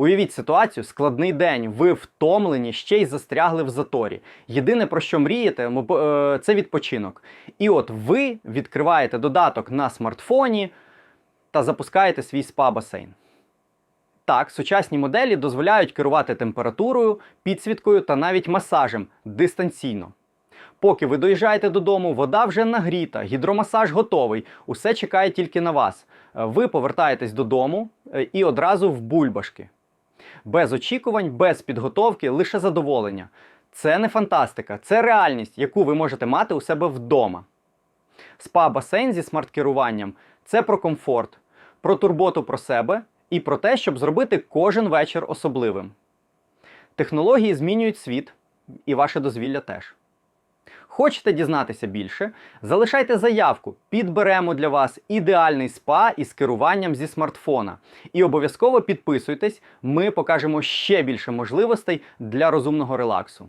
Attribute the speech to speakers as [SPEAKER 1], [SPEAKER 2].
[SPEAKER 1] Уявіть ситуацію, складний день, ви втомлені, ще й застрягли в заторі. Єдине про що мрієте, е, це відпочинок. І от ви відкриваєте додаток на смартфоні та запускаєте свій спа-басейн. Так, сучасні моделі дозволяють керувати температурою, підсвіткою та навіть масажем дистанційно. Поки ви доїжджаєте додому, вода вже нагріта, гідромасаж готовий, усе чекає тільки на вас. Е, Ви повертаєтесь додому е, і одразу в бульбашки. Без очікувань, без підготовки, лише задоволення. Це не фантастика, це реальність, яку ви можете мати у себе вдома. Спа-басейн зі смарт-керуванням це про комфорт, про турботу про себе і про те, щоб зробити кожен вечір особливим. Технології змінюють світ, і ваше дозвілля теж. Хочете дізнатися більше? Залишайте заявку, підберемо для вас ідеальний спа із керуванням зі смартфона. І обов'язково підписуйтесь, ми покажемо ще більше можливостей для розумного релаксу.